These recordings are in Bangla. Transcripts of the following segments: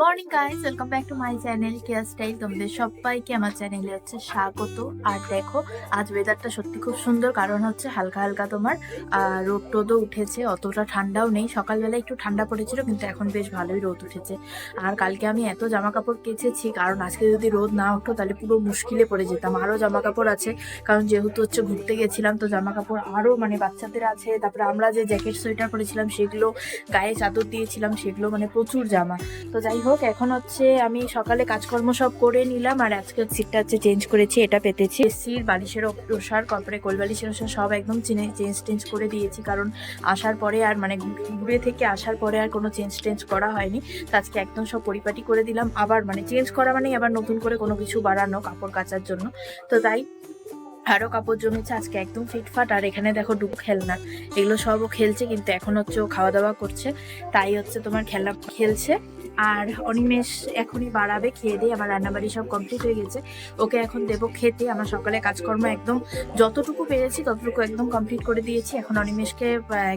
Morning guys, welcome back to my channel care style. তোমাদের সবাইকে আমার চ্যানেলে হচ্ছে স্বাগত। আর দেখো, আজ ওয়েদারটা সত্যি খুব সুন্দর, কারণ হচ্ছে হালকা হালকা তোমার রোদ টোদও উঠেছে, অতটা ঠান্ডাও নেই। সকালবেলা একটু ঠান্ডা পড়েছিল, কিন্তু এখন বেশ ভালোই রোদ উঠেছে। আর কালকে আমি এত জামা কাপড় কেচেছি, কারণ আজকে যদি রোদ না উঠতো, তাহলে পুরো মুশকিলে পড়ে যেতাম। আরও জামা কাপড় আছে, কারণ যেহেতু হচ্ছে ঘুরতে গেছিলাম, তো জামা কাপড় আরও মানে বাচ্চাদের আছে। তারপরে আমরা যে জ্যাকেট সোয়েটার পরেছিলাম, সেগুলো গায়ে চাদর দিয়েছিলাম, সেগুলো মানে প্রচুর জামা। তো যাই হোক, এখন হচ্ছে আমি সকালে কাজকর্ম সব করে নিলাম আর আজকে সিটটা হচ্ছে চেঞ্জ করেছি, এটা পেতেছি। সিট বালিশের ওষার তারপরে কোল বালিশের ওষার সব একদম চেঞ্জ টেঞ্জ করে দিয়েছি, কারণ আসার পরে আর মানে ঘুরে থেকে আসার পরে আর কোনো চেঞ্জ টেঞ্জ করা হয়নি। তো আজকে একদম সব পরিপাটি করে দিলাম, আবার মানে চেঞ্জ করা মানে আবার নতুন করে কোনো কিছু বাড়ানো, কাপড় কাচার জন্য। তো তাই আরও কাপড় জমেছে, আজকে একদম ফিটফাট। আর এখানে দেখো ডুব খেলনা, এগুলো সবও খেলছে, কিন্তু এখন হচ্ছে ও খাওয়া দাওয়া করছে। তাই হচ্ছে তোমার খেলনা খেলছে। আর অনিমেষ এখনই বাড়াবে, খেয়ে দিয়ে আমার রান্নাবাড়ি সব কমপ্লিট হয়ে গেছে। ওকে এখন দেবো খেতে, আমার সকালে কাজকর্ম একদম যতটুকু পেরেছি ততটুকু একদম কমপ্লিট করে দিয়েছি। এখন অনিমেষকে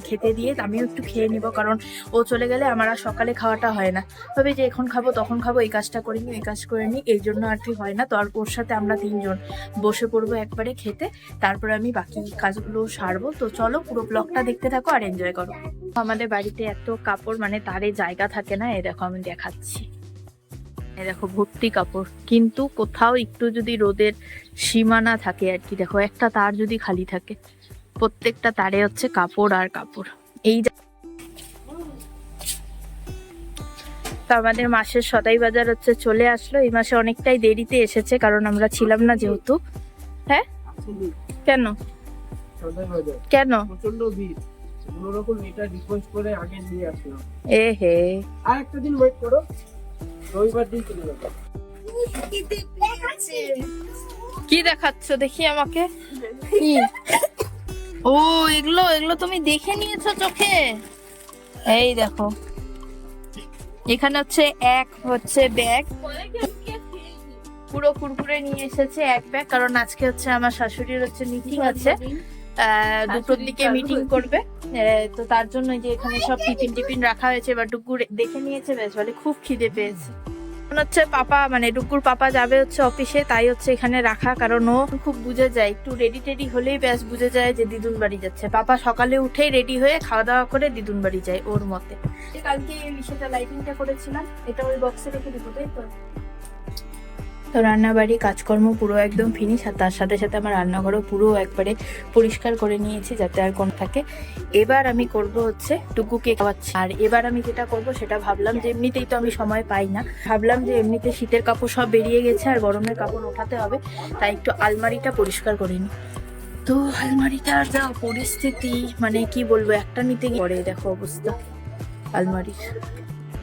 খেতে দিয়ে আমিও একটু খেয়ে নিব, কারণ ও চলে গেলে আমার আর সকালে খাওয়াটা হয় না। তবে যে এখন খাব তখন খাব, এই কাজটা করে নিই এই কাজ করে নিই এই জন্য আর কি হয় না। তো আর ওর সাথে আমরা তিনজন বসে পড়ব একবারে খেতে, তারপরে আমি বাকি কাজগুলো সারবো। তো চলো পুরো ব্লগটা দেখতে থাকো আর এনজয় করো। আমাদের বাড়িতে এত কাপড় মানে তারে জায়গা থাকে না এ দেখো আমি দেখাচ্ছি। দেখো ভর্তি কাপড়। কিন্তু কোথাও একটু যদি রোদের সীমানা থাকে আর কি দেখো একটা তার যদি খালি থাকে প্রত্যেকটা তারে হচ্ছে কাপড় আর কাপড়। এই তো আমাদের মাসের সদাই বাজার হচ্ছে চলে আসলো। এই মাসে অনেকটাই দেরিতে এসেছে কারণ আমরা ছিলাম না যেহেতু। হ্যাঁ? কেন? কেন? প্রচণ্ড ভিড়। কোনো রকম এটা রিকোয়েস্ট করে আগে নিয়ে আসলাম। এ হে। আর একটা দিন ওয়েট করো রবিবার দিন চলে যাব। কি দেখাচ্ছ দেখি আমাকে? কি? ও এগুলো এগুলো তুমি দেখে নিয়েছো চোখে? এই দেখো। এখানে হচ্ছে এক হচ্ছে ব্যাগ পুরো কুরকুরে নিয়ে এসেছে এক ব্যাগ কারণ আজকে হচ্ছে আমার শাশুড়ির হচ্ছে মিটিং আছে। দুটোর দিকে মিটিং করবে। তো তার জন্য যে এখানে সব টিফিন টিফিন রাখা হয়েছে এবার ডুকু দেখে নিয়েছে বেশ বলে খুব খিদে পেয়েছে। এখন হচ্ছে পাপা মানে ডুকুর পাপা যাবে হচ্ছে অফিসে তাই হচ্ছে এখানে রাখা কারণ ও খুব বুঝে যায় একটু রেডি টেডি হলেই ব্যাস বুঝে যায় যে দিদুন বাড়ি যাচ্ছে। পাপা সকালে উঠেই রেডি হয়ে খাওয়া দাওয়া করে দিদুন বাড়ি যায় ওর মতে। কালকে সেটা লাইটিংটা করেছিলাম এটা ওই বক্সে রেখে দিব তাই তো? তো রান্নাবাড়ি, কাজকর্ম পুরো একদম ফিনিশ আর তার সাথে সাথে আমার রান্নাঘরও পুরো একবারে পরিষ্কার করে নিয়েছি যাতে আর কোন থাকে। এবার আমি করব হচ্ছে টুকুকে খাওয়াচ্ছি। আর এবার আমি যেটা করব সেটা ভাবলাম যে এমনিতেই তো আমি সময় পাই না। ভাবলাম যে এমনিতে শীতের কাপড় সব বেরিয়ে গেছে আর গরমের কাপড় ওঠাতে হবে, তাই একটু আলমারিটা পরিষ্কার করে নিই। তো আলমারিটার যা পরিস্থিতি মানে কি বলব, একটা নিতে পরে দেখো অবস্থা আলমারির।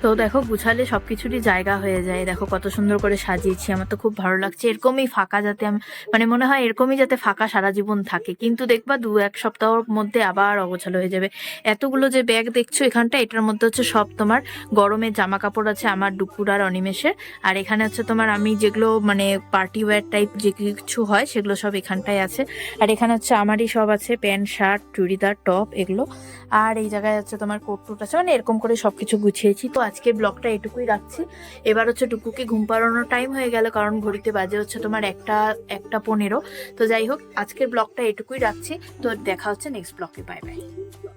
তো দেখো, গুছালে সবকিছুরই জায়গা হয়ে যায়। দেখো, কত সুন্দর করে সাজিয়েছি, আমার তো খুব ভালো লাগছে। এরকমই ফাঁকা যাতে আমি মানে মনে হয় এরকমই যাতে ফাঁকা সারা জীবন থাকে। কিন্তু দেখবা, দু এক সপ্তাহর মধ্যে আবার অগোছালো হয়ে যাবে। এতগুলো যে ব্যাগ দেখছ এখানটা, এটার মধ্যে হচ্ছে সব তোমার গরমের জামা কাপড় আছে, আমার দুপুর আর অনিমেষের। আর এখানে হচ্ছে তোমার আমি যেগুলো মানে পার্টি ওয়্যার টাইপ যে কিছু হয়, সেগুলো সব এখানটায় আছে। আর এখানে হচ্ছে আমারই সব আছে, প্যান্ট, শার্ট, চুড়িদার, টপ, এগুলো। আর এই জায়গায় হচ্ছে তোমার কোট টুট আছে মানে এরকম করে সবকিছু গুছিয়েছি। তো আজকে ব্লগটা এটুকুই রাখছি। এবার হচ্ছে টুকুকে ঘুম পাড়ানোর টাইম হয়ে গেল, কারণ ঘড়িতে বাজে হচ্ছে তোমার একটা একটা পনেরো। তো যাই হোক, আজকের ব্লগটা এটুকুই রাখছি। তো দেখা হচ্ছে নেক্সট ব্লগে। Bye bye